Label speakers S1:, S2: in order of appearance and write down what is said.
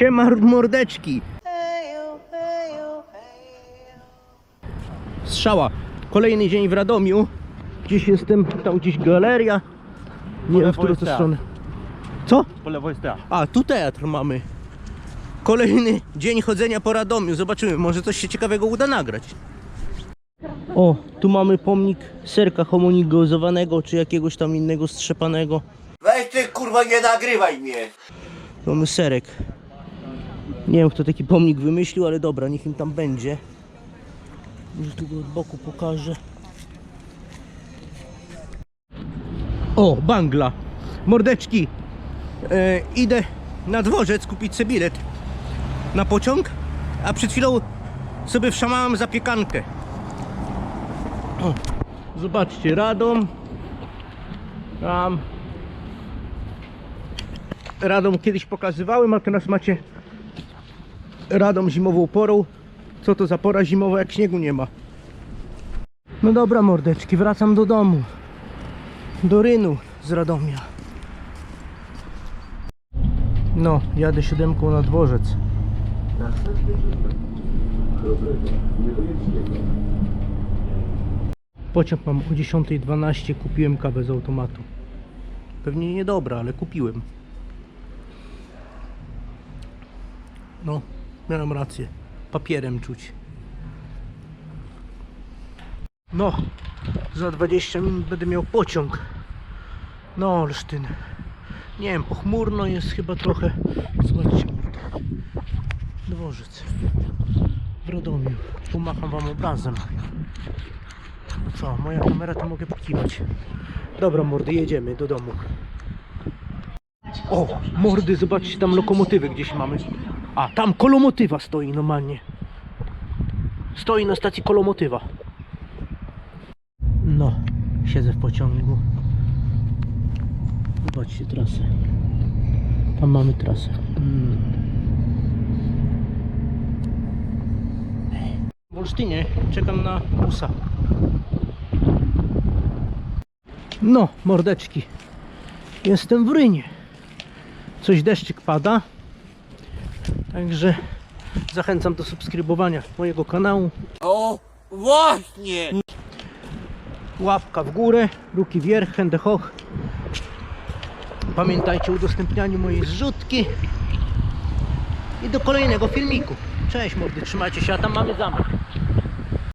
S1: Siema mordeczki. Strzała. Kolejny dzień w Radomiu. Gdzieś jestem, tam gdzieś galeria. Nie wiem w którą to stronę. Co?
S2: Po lewo jest teatr.
S1: A, tu teatr mamy. Kolejny dzień chodzenia po Radomiu. Zobaczymy, może coś się ciekawego uda nagrać. O, tu mamy pomnik serka homonigozowanego, czy jakiegoś tam innego strzepanego.
S3: Weź ty kurwa nie nagrywaj mnie.
S1: Mamy serek. Nie wiem kto taki pomnik wymyślił, ale dobra, niech im tam będzie. Może tu go od boku pokażę. O, bangla. Mordeczki. E, idę na dworzec kupić sobie bilet na pociąg, a przed chwilą sobie wszamałem zapiekankę. O, zobaczcie, Radom. Tam. Radom kiedyś pokazywałem, a teraz macie Radom zimową porą. Co to za pora zimowa, jak śniegu nie ma? No dobra, mordeczki, wracam do domu. Do Rynu z Radomia. No, jadę siódemką na dworzec. Pociąg mam o 10.12, kupiłem kawę z automatu. Pewnie niedobra, ale kupiłem. No, miałem rację. Papierem czuć. No, za 20 minut będę miał pociąg. No, Olsztyn. Nie wiem, pochmurno jest chyba trochę. Zobaczcie. Dworzec. W Radomiu. Pomacham wam obrazem. Co, moja kamera to mogę pokiwać. Dobra, mordy, jedziemy do domu. O, mordy, zobaczcie, tam lokomotywy gdzieś mamy. A, tam kolomotywa stoi normalnie. Stoi na stacji kolomotywa. No, siedzę w pociągu. Zobaczcie trasę. Tam mamy trasę. Mm. W Olsztynie czekam na busa. No, mordeczki. Jestem w Rynie. Coś deszczyk pada. Także zachęcam do subskrybowania mojego kanału.
S3: O, właśnie!
S1: Łapka w górę, ruki wierch, hände hoch. Pamiętajcie o udostępnianiu mojej zrzutki. I do kolejnego filmiku. Cześć mordy, trzymajcie się, a tam mamy zamach.